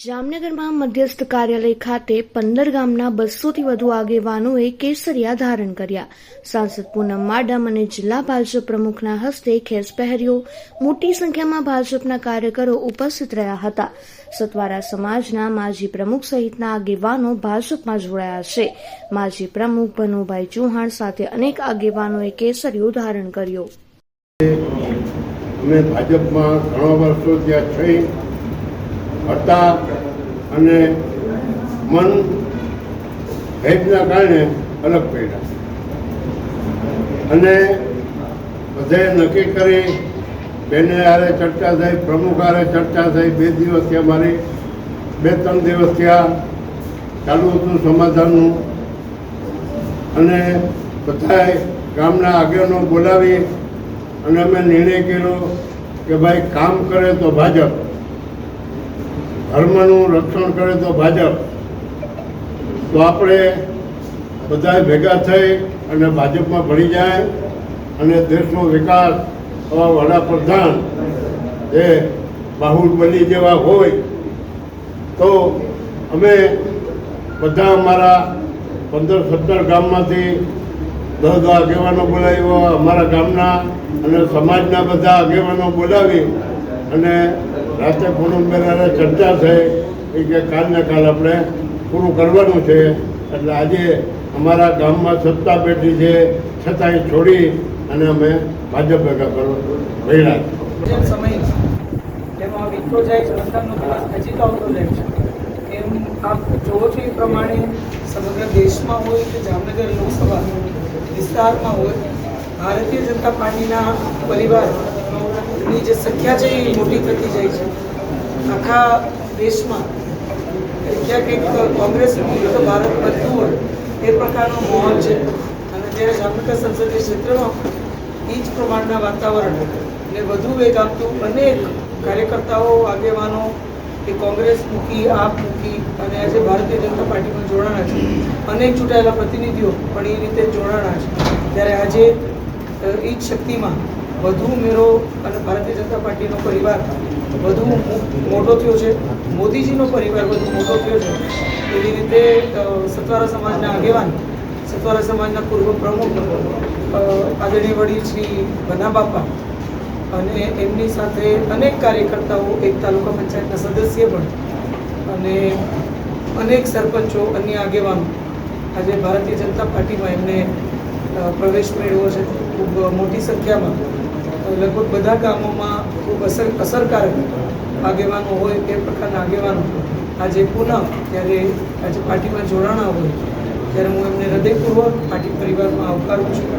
જામનગરમાં મધ્યસ્થ કાર્યાલય ખાતે પંદર ગામના બસોથી વધુ આગેવાનોએ કેસરિયા ધારણ કર્યા. સાંસદ પૂનમ માડમ અને જિલ્લા ભાજપ પ્રમુખના હસ્તે ખેસ પહેર્યો મોટી સંખ્યામાં ભાજપના કાર્યકરો ઉપસ્થિત રહ્યા હતા. સતવારા સમાજના માજી પ્રમુખ સહિતના આગેવાનો ભાજપમાં જોડાયા છે. માજી પ્રમુખ ભનુભાઈ ચૌહાણ સાથે અનેક આગેવાનોએ કેસરિયો ધારણ કર્યો. ભાજપમાં ઘણા વર્ષો ત્યાં હતા અને મન ભેદના કારણે અલગ પડ્યા. અને બધાએ નક્કી કરી બેને હારે ચર્ચા થઈ, પ્રમુખ આરે ચર્ચા થઈ. બે દિવસ ત્યાં મારી, બે ત્રણ દિવસ ત્યાં ચાલુ હતું સમાધાનનું. અને બધાએ ગામના આગેવાનો બોલાવી અને અમે નિર્ણય કર્યો કે ભાઈ કામ કરે તો ભાજપ. ધર્મનું રક્ષણ કરે તો ભાજપ. તો આપણે બધા ભેગા થઈ અને ભાજપમાં ભળી જાય અને દેશનો વિકાસ આવા વડાપ્રધાન એ બાહુબલી જેવા હોય, તો અમે બધા અમારા પંદર સત્તર ગામમાંથી દસ આગેવાનો બોલાવ્યો, અમારા ગામના અને સમાજના બધા આગેવાનો બોલાવી અને રાતે પૂનમ બેરાને ચર્ચા થઈ કે કાલને કાલ આપણે પૂરું કરવાનું છે. એટલે આજે અમારા ગામમાં સત્તા બેઠી છે, છતાંય છોડી અને અમે ભાજપ ભેગા જે સમય તેમાં વીતતો જાય છે વતનનો દિવસ નજીક આવતો જાય છે. એમ આપ જોવો પ્રમાણે સમગ્ર દેશમાં હોય કે જામનગર લોકસભા વિસ્તારમાં હોય, ભારતીય જનતા પાર્ટીના પરિવારની જે સંખ્યા છે એ મોટી થતી જાય છે. આખા દેશમાં ક્યાંક એક કોંગ્રેસ તો ભારત બનતું હોય, એ પ્રકારનો માહોલ છે. અને જ્યારે જામનગર સંસદીય ક્ષેત્રમાં એ જ પ્રમાણના વાતાવરણ ને વધુ વેગ આપતું અનેક કાર્યકર્તાઓ, આગેવાનો એ કોંગ્રેસ મૂકી, આપ મૂકી અને આજે ભારતીય જનતા પાર્ટીમાં જોડાણા છે. અનેક ચૂંટાયેલા પ્રતિનિધિઓ પણ એ રીતે જોડાણા છે. ત્યારે આજે એ જ શક્તિમાં વધુ મેરો અને ભારતીય જનતા પાર્ટીનો પરિવાર વધુ મોટો થયો છે. મોદીજીનો પરિવાર વધુ મોટો થયો છે. એવી રીતે સતવારા સમાજના આગેવાન, સતવારા સમાજના પૂર્વ પ્રમુખ આદરણીય વડીલ શ્રી બનાબાપા અને એમની સાથે અનેક કાર્યકર્તાઓ એક તાલુકા પંચાયતના સદસ્ય પણ અને અનેક સરપંચો, અન્ય આગેવાનો આજે ભારતીય જનતા પાર્ટીમાં એમને પ્રવેશ મેળવ્યો છે ખૂબ મોટી સંખ્યામાં. લગભગ બધા ગામોમાં ખૂબ અસર, અસરકારક આગેવાનો હોય તે પ્રકારના આગેવાનો આજે પુનઃ ત્યારે આજે પાર્ટીમાં જોડાણા હોય, ત્યારે હું એમને હૃદયપૂર્વક પાર્ટી પરિવારમાં આવકારું છું.